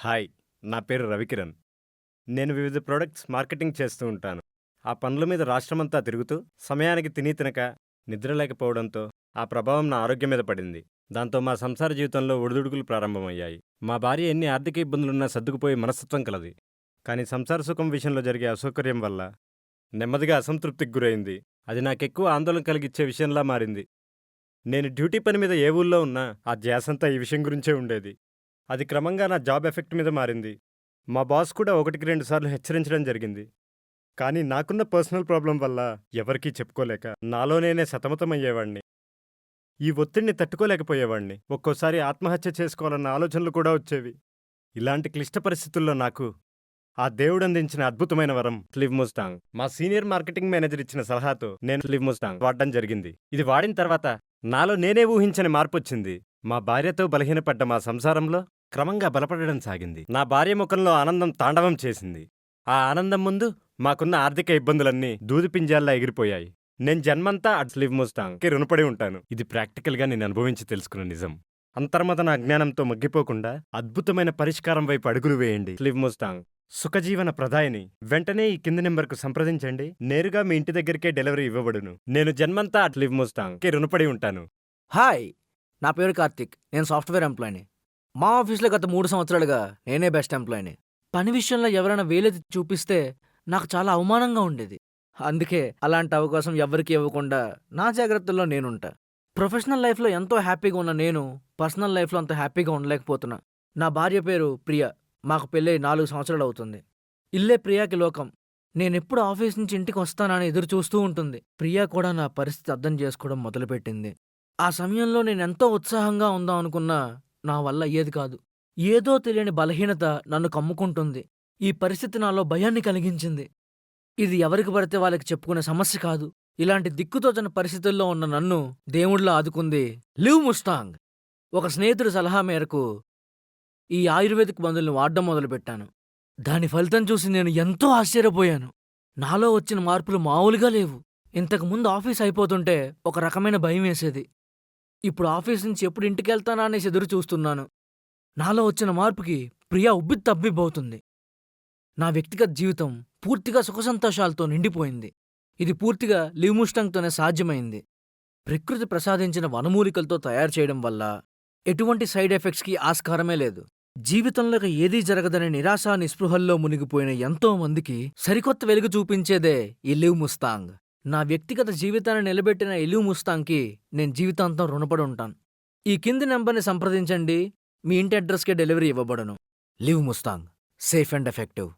Hi నా పేరు రవికిరణ్. నేను వివిధ ప్రొడక్ట్స్ మార్కెటింగ్ చేస్తూ ఉంటాను. ఆ పనుల మీద రాష్ట్రమంతా తిరుగుతూ సమయానికి తిని తినక నిద్ర లేకపోవడంతో ఆ ప్రభావం నా ఆరోగ్యం మీద పడింది. దాంతో మా సంసార జీవితంలో ఒడిదుడుకులు ప్రారంభమయ్యాయి. మా భార్య ఎన్ని ఆర్థిక ఇబ్బందులున్నా సర్దుకుపోయి మనస్తత్వం కలది. కానీ సంసార సుఖం విషయంలో జరిగే అసౌకర్యం వల్ల నెమ్మదిగా అసంతృప్తికి గురైంది. అది నాకెక్కువ ఆందోళన కలిగించే విషయంలా మారింది. నేను డ్యూటీ పని మీద ఏ ఊళ్ళో ఉన్నా ఆ ధ్యాసంతా ఈ విషయం గురించే ఉండేది. అది క్రమంగా నా జాబ్ ఎఫెక్ట్ మీద మారింది. మా బాస్ కూడా ఒకటికి రెండు సార్లు హెచ్చరించడం జరిగింది. కానీ నాకున్న పర్సనల్ ప్రాబ్లం వల్ల ఎవరికీ చెప్పుకోలేక నాలో నేనే సతమతమయ్యేవాణ్ణి. ఈ ఒత్తిడిని తట్టుకోలేకపోయేవాణ్ణి. ఒక్కోసారి ఆత్మహత్య చేసుకోవాలన్న ఆలోచనలు కూడా వచ్చేవి. ఇలాంటి క్లిష్ట పరిస్థితుల్లో నాకు ఆ దేవుడు అందించిన అద్భుతమైన వరం స్లివ్ ముస్టాంగ్ మా సీనియర్ మార్కెటింగ్ మేనేజర్ ఇచ్చిన సలహాతో నేను స్లివ్ ముస్టాంగ్ వాడడం జరిగింది. ఇది వాడిన తర్వాత నాలో నేనే ఊహించని మార్పు వచ్చింది మా భార్యతో బలహీనపడ్డ మా సంసారంలో క్రమంగా బలపడడం సాగింది. నా భార్య ముఖంలో ఆనందం తాండవం చేసింది. ఆ ఆనందం ముందు మాకున్న ఆర్థిక ఇబ్బందులన్నీ దూదిపింజాల్లా ఎగిరిపోయాయి. నేను జన్మంతా అట్ స్లివ్ ముస్టాంగ్కి రుణపడి ఉంటాను. ఇది ప్రాక్టికల్గా నేను అనుభవించి తెలుసుకున్న నిజం. అంతర్మతన అజ్ఞానంతో మగ్గిపోకుండా అద్భుతమైన పరిష్కారం వైపు అడుగులు వేయండి స్లీవ్ ముస్టాంగ్ సుఖజీవన ప్రదాయని వెంటనే ఈ కింది నెంబర్కు సంప్రదించండి. నేరుగా మీ ఇంటి దగ్గరికే డెలివరీ ఇవ్వబడును. నేను జన్మంతా అట్ లివ్ ముస్టాంగ్కి రుణపడి ఉంటాను. హాయ్! నా పేరు కార్తిక్. నేను సాఫ్ట్వేర్ ఎంప్లాయీని. మా ఆఫీస్లో గత మూడు సంవత్సరాలుగా నేనే బెస్ట్ ఎంప్లాయీని. పని విషయంలో ఎవరైనా వేలెత్తి చూపిస్తే నాకు చాలా అవమానంగా ఉండేది. అందుకే అలాంటి అవకాశం ఎవరికి ఇవ్వకుండా నా జాగ్రత్తల్లో నేనుంటా. ప్రొఫెషనల్ లైఫ్లో ఎంతో హ్యాపీగా ఉన్న నేను పర్సనల్ లైఫ్లో అంత హ్యాపీగా ఉండలేకపోతున్నా. నా భార్య పేరు ప్రియ. మాకు పెళ్ళై నాలుగు సంవత్సరాలు అవుతుంది. ఇల్లే ప్రియాకి లోకం. నేనెప్పుడు ఆఫీస్ నుంచి ఇంటికి వస్తానని ఎదురు చూస్తూ ఉంటుంది. ప్రియా కూడా నా పరిస్థితి అర్థం చేసుకోవడం మొదలుపెట్టింది. ఆ సమయంలో నేనెంతో ఉత్సాహంగా ఉందాం అనుకున్నా నా వల్ల అయ్యేది కాదు. ఏదో తెలియని బలహీనత నన్ను కమ్ముకుంటుంది. ఈ పరిస్థితి నాలో భయాన్ని కలిగించింది. ఇది ఎవరికి పడితే వాళ్ళకి చెప్పుకునే సమస్య కాదు. ఇలాంటి దిక్కుతోచని పరిస్థితుల్లో ఉన్న నన్ను దేవుళ్ళ ఆదుకుంది లివ్ ముస్తాంగ్. ఒక స్నేహితుడి సలహా మేరకు ఈ ఆయుర్వేదిక్ మందుల్ని వాడడం మొదలుపెట్టాను. దాని ఫలితం చూసి నేను ఎంతో ఆశ్చర్యపోయాను. నాలో వచ్చిన మార్పులు మామూలుగా లేవు. ఇంతకు ముందు ఆఫీస్ అయిపోతుంటే ఒక రకమైన భయం వేసేది. ఇప్పుడు ఆఫీస్ నుంచి ఎప్పుడు ఇంటికెళ్తానా అనేసి ఎదురు చూస్తున్నాను. నాలో వచ్చిన మార్పుకి ప్రియా ఉబ్బి తబ్బిబ్బవుతుంది. నా వ్యక్తిగత జీవితం పూర్తిగా సుఖసంతోషాలతో నిండిపోయింది. ఇది పూర్తిగా లివ్ముష్టంతోనే సాధ్యమైంది. ప్రకృతి ప్రసాదించిన వనమూలికలతో తయారు చేయడం వల్ల ఎటువంటి సైడ్ ఎఫెక్ట్స్కి ఆస్కారమే లేదు. జీవితంలో ఏదీ జరగదని నిరాశ నిస్పృహల్లో మునిగిపోయిన ఎంతో మందికి సరికొత్త వెలుగు చూపించేదే ఈ లివ్ ముస్తాంగ్ నా వ్యక్తిగత జీవితాన్ని నిలబెట్టిన ఎలివ్ ముస్తాంగ్కి నేను జీవితాంతం రుణపడి ఉంటాను. ఈ కింది నెంబర్ని సంప్రదించండి. మీ ఇంటి అడ్రస్కే delivery ఇవ్వబడను. Liv Mustang. Safe and effective.